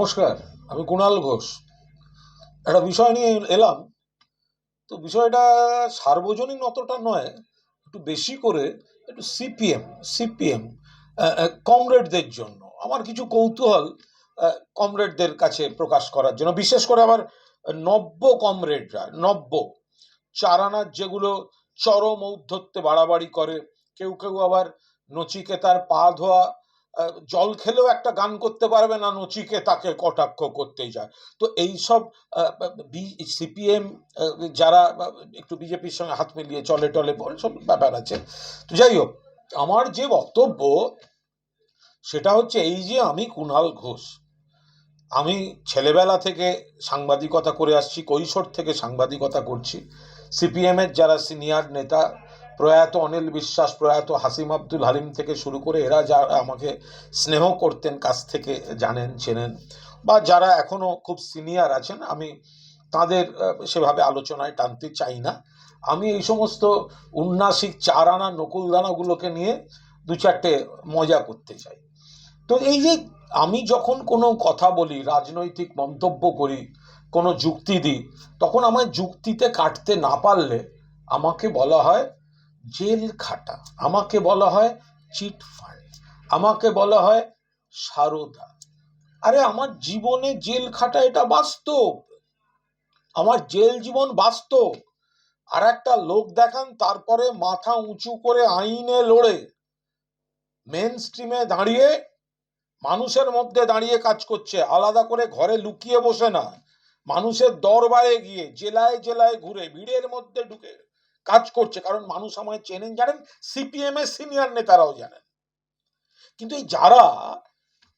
নমস্কার, আমি কুণাল ঘোষ। একটা বিষয় নিয়ে এলাম। তো বিষয়টা সার্বজনীন অতটা নয়, একটু বেশি করে একটু সিপিএম সিপিএম কমরেডদের জন্য। আমার কিছু কৌতূহল কমরেডদের কাছে প্রকাশ করার জন্য। বিশেষ করে আবার নব্য কমরেডরা, নব্য। চারানার যেগুলো চরম ঔদ্ধত্যে বাড়াবাড়ি করে, কেউ কেউ আবার নচিকেতার পা ধোয়া জল খেলেও একটা গান করতে পারবে না, নচিকে তাকে কটাক্ষ করতে যায়। তো এইসব সিপিএম যারা একটু বিজেপির সঙ্গে হাত মিলিয়ে চলে টলে পড়ে, সব ব্যাপার আছে। তো যাই হোক, আমার যে বক্তব্য, সেটা হচ্ছে এই যে আমি কুণাল ঘোষ, আমি ছেলেবেলা থেকে সাংবাদিকতা করে আসছি, কৈশোর থেকে সাংবাদিকতা করছি। সিপিএমের যারা সিনিয়র নেতা প্রয়াত অনিল বিশ্বাস, প্রয়াত হাসিম আব্দুল হালিম থেকে শুরু করে এরা যারা আমাকে স্নেহ করতেন, কাছ থেকে জানেন, চেনেন বা যারা এখনও খুব সিনিয়র আছেন, আমি তাদের সেভাবে আলোচনায় টানতে চাই না। আমি এই সমস্ত উন্নাসিক, চারানা, নকুলদানাগুলোকে নিয়ে দু চারটে মজা করতে চাই। তো এই যে আমি যখন কোনো কথা বলি, রাজনৈতিক মন্তব্য করি, কোনো যুক্তি দিই, তখন আমার যুক্তিতে কাটতে না পারলে আমাকে বলা হয় জেল খাটা। আমাকে বলা হয় চিট ফান্ড। আমাকে বলা হয় সারদা। আরে, আমার জীবনে জেল খাটা এটা বাস্তব। আমার জেল জীবন বাস্তব। আর একটা লোক দেখান, তারপরে মাথা উঁচু করে আইনে লড়ে। মেন স্ট্রিমে দাঁড়িয়ে মানুষের মধ্যে দাঁড়িয়ে কাজ করছে। আলাদা করে ঘরে লুকিয়ে বসে না। মানুষের দরবারে গিয়ে জেলায় জেলায় ঘুরে, ভিড়ের মধ্যে ঢুকে। কাজ করছে। কারণ মানুষ আমায় চেনেন, জানেন? সিপিএম এর সিনিয়র নেতারাও জানেন। কিন্তু এই যারা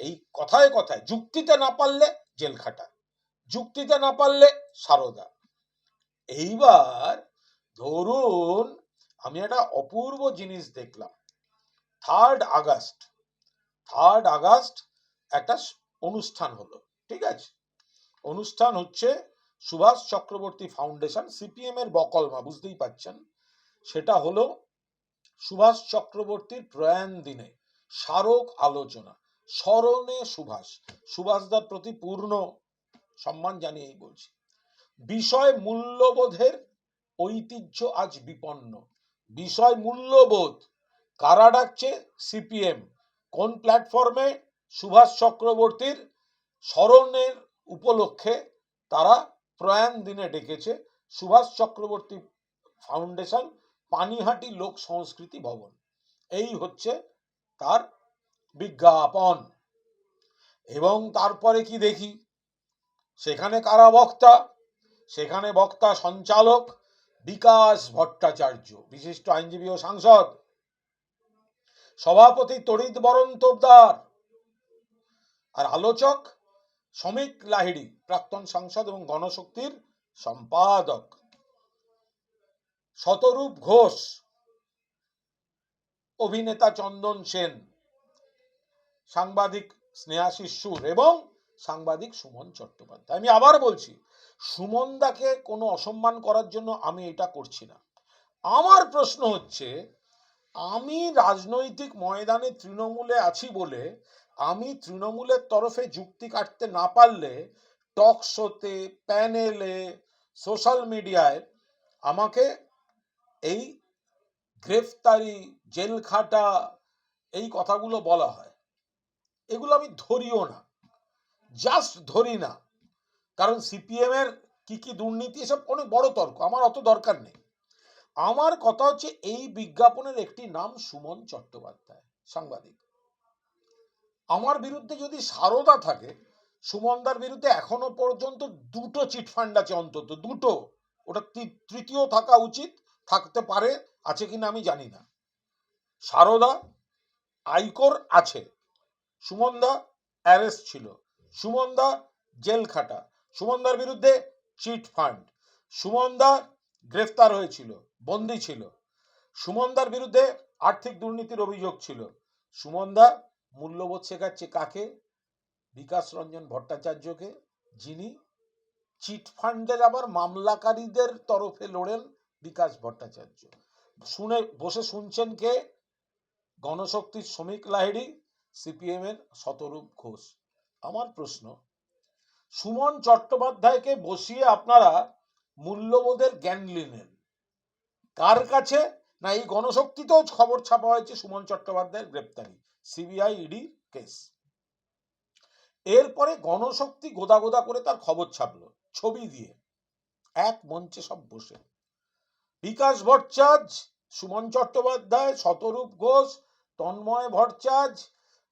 এই কথায় কথায় যুক্তিতে না পারলে জেল খাটা যুক্তিতে না পারলে সারদা। এইবার ধরুন আমি একটা অপূর্ব জিনিস দেখলাম। থার্ড আগস্ট থার্ড আগস্ট একটা অনুষ্ঠান হলো, ঠিক আছে? অনুষ্ঠান হচ্ছে সুভাষ চক্রবর্তী ফাউন্ডেশন, সিপিএম এর বকলমা বুঝতেই পাচ্ছেন সেটা হলো সুভাষ চক্রবর্তীর প্রয়াণ দিনে স্মারক আলোচনা, স্মরণে সুভাষ। সুভাষদার প্রতি পূর্ণ সম্মান জানিয়েই বলছি। বিষয় মূল্যবোধের ঐতিহ্য আজ বিপন্ন। বিষয় মূল্যবোধ কারা ডাকছে? সিপিএম। কোন প্ল্যাটফর্মে সুভাষ চক্রবর্তীর স্মরণের উপলক্ষে তারা প্রয়াণ দিনে ডেকেছে সুভাষ চক্রবর্তী ফাউন্ডেশন, পানিহাটি লোক সংস্কৃতি ভবন। এই হচ্ছে তার বিজ্ঞাপন। এবং তারপরে কি দেখি? সেখানে কারা বক্তা? সেখানে বক্তা সঞ্চালক বিকাশ ভট্টাচার্য, বিশিষ্ট আইনজীবী ও সাংসদ। সভাপতি তড়িৎ বরণ তোপদার। আর আলোচক শ্রমিক লাহিড়ি, প্রাক্তন সাংসদ এবং গণশক্তির সম্পাদক। শতরূপ ঘোষ, অভিনেতা চন্দন সেন, সাংবাদিক স্নেহাশিস সুর এবং সাংবাদিক সুমন চট্টোপাধ্যায়। আমি আবার বলছি সুমনদাকে কোনো অসম্মান করার জন্য আমি এটা করছি না। আমার প্রশ্ন হচ্ছে, আমি রাজনৈতিক ময়দানে তৃণমূলে আছি বলে আমি তৃণমূলের তরফে যুক্তি কাটতে না পারলে টক শোতে, প্যানেলে, সোশ্যাল মিডিয়ায় আমাকে এই গ্রেফতারি জেল খাটা এই কথাগুলো বলা হয়। এগুলো আমি ধরিও না। জাস্ট ধরি না। কারণ সিপিএম এর কি কি দুর্নীতি, এসব অনেক বড় তর্ক। আমার অত দরকার নেই। আমার কথা হচ্ছে এই বিজ্ঞাপনের একটি নাম সুমন চট্টোপাধ্যায়, সাংবাদিক। আমার বিরুদ্ধে যদি সারদা থাকে, সুমনদার বিরুদ্ধে এখনও পর্যন্ত দুটো চিটফান্ড আছে অন্তত, দুটো। ওটা তৃতীয় থাকা উচিত, থাকতে পারে, আছে কিনা আমি জানি না। সারদা, আইকোর আছে। সুমনদা, অ্যারেস্ট ছিল। সুমনদা, জেল খাটা। সুমনদার বিরুদ্ধে চিট ফান্ড। সুমনদা গ্রেফতার হয়েছিল, বন্দি ছিল। সুমনদার বিরুদ্ধে আর্থিক দুর্নীতির অভিযোগ ছিল। সুমনদা মূল্যবোধ শেখাচ্ছে কাকে? বিকাশ রঞ্জন ভট্টাচার্যকে, যিনি চিট ফান্ডের আবার মামলাকারীদের তরফে লড়েন বিকাশ ভট্টাচার্য। শুনে, বসে শুনছেন কে? গণশক্তির শ্রমিক লাহিড়ি সিপিএম এর শতরূপ ঘোষ। আমার প্রশ্ন, সুমন চট্টোপাধ্যায়কে বসিয়ে আপনারা মূল্যবোধের জ্ঞান নিলেন কার কাছে? না, এই গণশক্তিতেও খবর ছাপা হয়েছে সুমন চট্টোপাধ্যায়ের গ্রেপ্তারি। CBI ED case. এরপরে গণশক্তি গোদা গোদা করে তার খবর ছাপলো, ছবি দিয়ে। এক মঞ্চে সব বসে। বিকাশ ভট্টাচার্য, সুমন চট্টোপাধ্যায়, শতরূপ ঘোষ, তন্ময় ভট্টাচার্য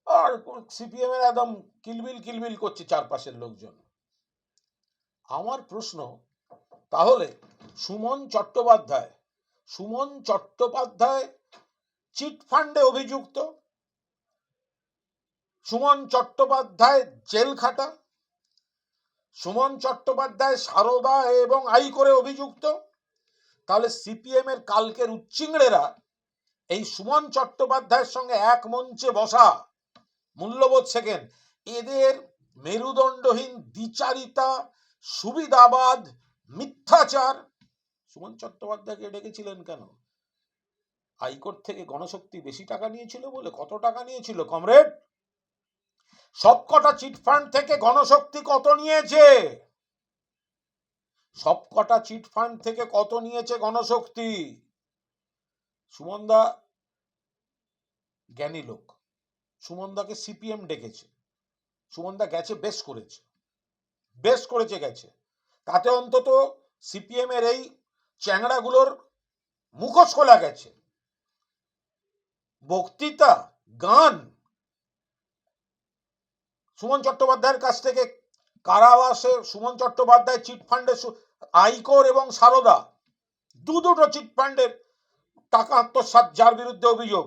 আর সিপিএম এর একদম কিলবিল কিলবিল করছে চারপাশের লোকজন। আমার প্রশ্ন, তাহলে সুমন চট্টোপাধ্যায় সুমন চট্টোপাধ্যায় চিট ফান্ডে অভিযুক্ত? সুমন চট্টোপাধ্যায় জেল খাটা। সুমন চট্টোপাধ্যায় সারদা এবং আই করে অভিযুক্ত। তাহলে সিপিএম এর কালকের উচ্চিংড়েরা এই সুমন চট্টোপাধ্যায়ের সঙ্গে এক মঞ্চে বসা, মূল্যবোধ সেকেন্ড এদের মেরুদণ্ডহীন দ্বিচারিতা, সুবিধাবাদ, মিথ্যাচার। সুমন চট্টোপাধ্যায়কে ডেকেছিলেন কেন? হাইকোর্ট থেকে গণশক্তি বেশি টাকা নিয়েছিল বলে? কত টাকা নিয়েছিল? কমরেড! সবকটা চিটফান্ড থেকে গণশক্তি কত নিয়েছে? সবকটা চিটফান্ড থেকে কত নিয়েছে গণশক্তি? সুমনদা জ্ঞানী লোক। সুমনদাকে সিপিএম ডেকেছে। সুমনদা গেছে, বেশ করেছে। বেশ করেছে, গেছে। তাতে অন্তত সিপিএম এর এই চ্যাংড়াগুলোর মুখোশ খোলা গেছে। বক্তৃতা, গান সুমন চট্টোপাধ্যায়ের কাছ থেকে কারাবাসে সুমন চট্টোপাধ্যায় চিটফান্ডে আইকোর এবং সারদা দু দুটো চিটফান্ডের টাকা আত্মসাৎ, যার বিরুদ্ধে অভিযোগ।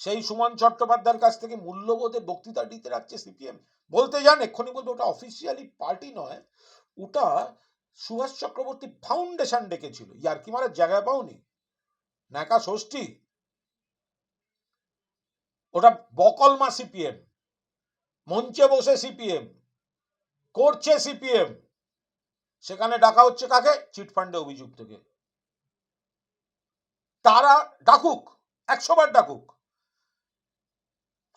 সেই সুমন চট্টোপাধ্যায়ের কাছ থেকে মূল্যবোধে বক্তৃতা দিতে রাখছে সিপিএম। বলতে যান, এক্ষুনি বলতে ওটা অফিসিয়ালি পার্টি নয়, ওটা সুভাষ চক্রবর্তী ফাউন্ডেশন ডেকেছিল। ইয়ার কি মারার জায়গায় পাওনি। নাকা ষষ্ঠী। ওটা বকলমা সিপিএম। মঞ্চে বসে সিপিএম করছে সিপিএম সেখানে ডাকা হচ্ছে কাকে? চিটফান্ডে অভিযুক্তকে। তারা ডাকুক, একশো বার ডাকুক।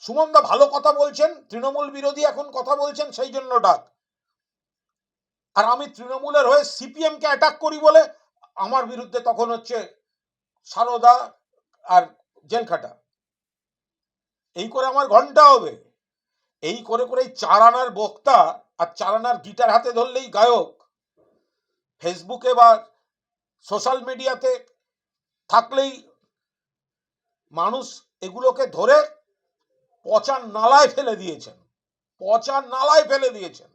সুমনদা ভালো কথা বলছেন, তৃণমূল বিরোধী এখন কথা বলছেন, সেই জন্য ডাক। আর আমি তৃণমূলের হয়ে সিপিএম কে অ্যাটাক করি বলে আমার বিরুদ্ধে তখন হচ্ছে সারদা আর জেলখাটা। এই করে আমার ঘণ্টা হবে। এই করে করে এই চার আনার বক্তা আর চার আনার গিটার হাতে ধরলেই গায়ক। ফেসবুকে বা সোশ্যাল মিডিয়াতে থাকলেই মানুষ এগুলোকে ধরে পচার নালায় ফেলে দিয়েছেন। পচার নালায় ফেলে দিয়েছেন।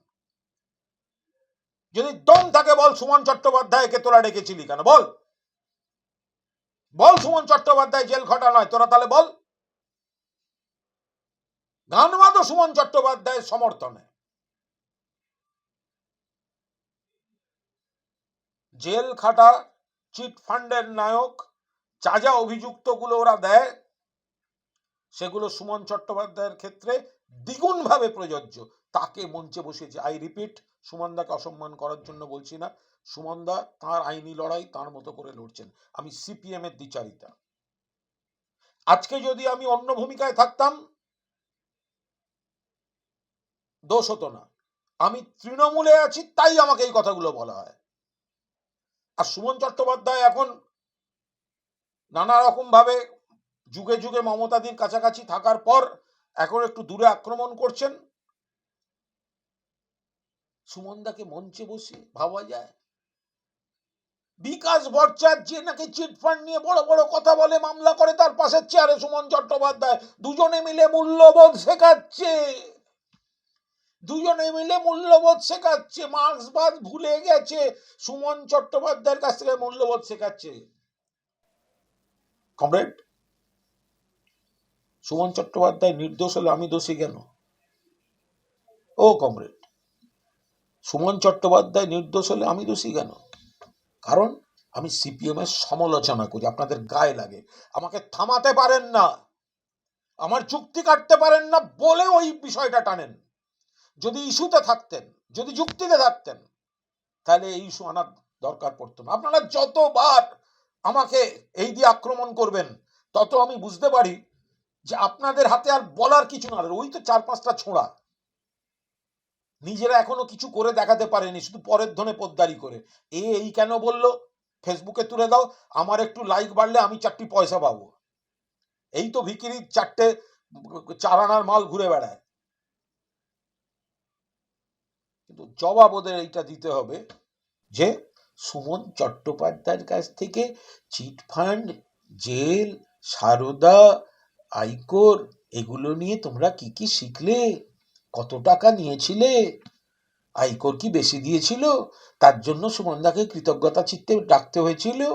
যদি দম থাকে বল সুমন চট্টোপাধ্যায়কে, তোরা ডেকেছিলি কেন? বল। বল সুমন চট্টোপাধ্যায় জেল খটা নয়, তোরা তাহলে বল। গান বাঁধো সুমন চট্টোপাধ্যায়ের সমর্থনে। জেল খাটা, চিট ফান্ডের নায়ক যা যা অভিযুক্তগুলো ওরা দেয়। সেগুলো সুমন চট্টোপাধ্যায়ের ক্ষেত্রে দ্বিগুণ ভাবে প্রযোজ্য। তাকে মঞ্চে বসিয়েছে, আই রিপিট, সুমনদাকে অসম্মান করার জন্য বলছি না। সুমনদা তার আইনি লড়াই তার মতো করে লড়ছেন। আমি সিপিএম এর দ্বিচারিতা। আজকে যদি আমি অন্য ভূমিকায় থাকতাম দোষ হতো না। আমি তৃণমূলে আছি, তাই আমাকে এই কথাগুলো বলা হয়। আর সুমন চট্টোপাধ্যায় এখন নানা রকম ভাবে যুগে যুগে মমতাদির কাছাকাছি থাকার পর এখন একটু দূরে আক্রমণ করছেন। সুমনদাকে মঞ্চে বসে ভাবা যায়। বিকাশ ভট্টাচার্য নাকি চিটফান্ড নিয়ে বড় বড় কথা বলে মামলা করে, তার পাশের চেয়ারে সুমন চট্টোপাধ্যায়। দুজনে মিলে মূল্যবোধ শেখাচ্ছে। দুজনে মিলে মূল্যবোধ শেখাচ্ছে মার্ক্সবাদ ভুলে গেছে। সুমন চট্টোপাধ্যায়ের কাছ থেকে মূল্যবোধ শেখাচ্ছে। কমরেড সুমন চট্টোপাধ্যায় নির্দোষ হলে, আমি দোষী কেন? ও কমরেড সুমন চট্টোপাধ্যায় নির্দোষ হলে আমি দোষী কেন? কারণ আমি সিপিএম এর সমালোচনা করি, আপনাদের গায়ে লাগে। আমাকে থামাতে পারেন না, আমার চুক্তি কাটতে পারেন না বলে ওই বিষয়টা টানেন। যদি ইস্যুতে থাকতেন, যদি যুক্তিতে থাকতেন, তাহলে এই ইস্যু আনার দরকার পড়তো না। আপনারা যতবার আমাকে এই দিয়ে আক্রমণ করবেন, তত আমি বুঝতে পারি যে আপনাদের হাতে আর বলার কিছু না। ওই তো চার পাঁচটা ছোঁড়া। নিজেরা এখনও কিছু করে দেখাতে পারেনি, শুধু পরের ধনে পোদ্দারি করে। এ এই কেন বলল? ফেসবুকে তুলে দাও। আমার একটু লাইক বাড়লে আমি চারটি পয়সা পাবো। এই তো ভিকিরির চারটে চারানার মাল ঘুরে বেড়ায়। কিন্তু জবাব ওদের এইটা দিতে হবে যে সুমন চট্টোপাধ্যায়ের কাছ থেকে chit fund, jail, Saradha, ICore এগুলো নিয়ে তোমরা কি কি শিখলে? কত টাকা নিয়েছিলে? আইকোর কি বেশি দিয়েছিল? তার জন্য সুমনদাকে কৃতজ্ঞতা চিত্তে ডাকতে হয়েছিল।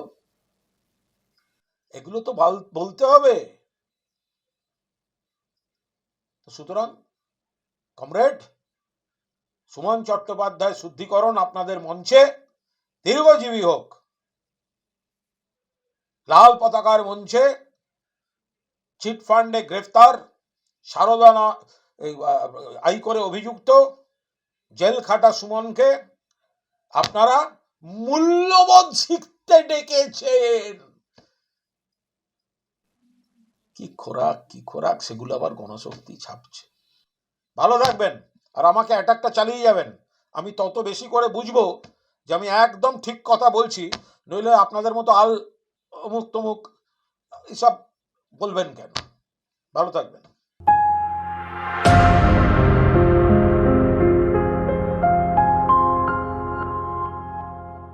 এগুলো তো বল- বলতে হবে। সুতরাং, কমরেড সুমন চট্টোপাধ্যায় শুদ্ধিকরণ আপনাদের মঞ্চে। দীর্ঘজীবী হোক। লাল পতাকার মঞ্চে চিটফান্ডে গ্রেফতার, সারদা আই করে অভিযুক্ত, জেল খাটা সুমনকে আপনারা মূল্যবোধ শিখতে ডেকেছেন। কি খোরাক কি খোরাক, সেগুলো আবার গণশক্তি ছাপছে। ভালো থাকবেন। আর আমাকে অ্যাটাকটা চালিয়ে যাবেন। আমি তত বেশি করে বুঝব যে আমি একদম ঠিক কথা বলছি, নইলে আপনাদের মতো আল অমুক তমুক এসব বলবেন কেন? ভালো থাকবেন।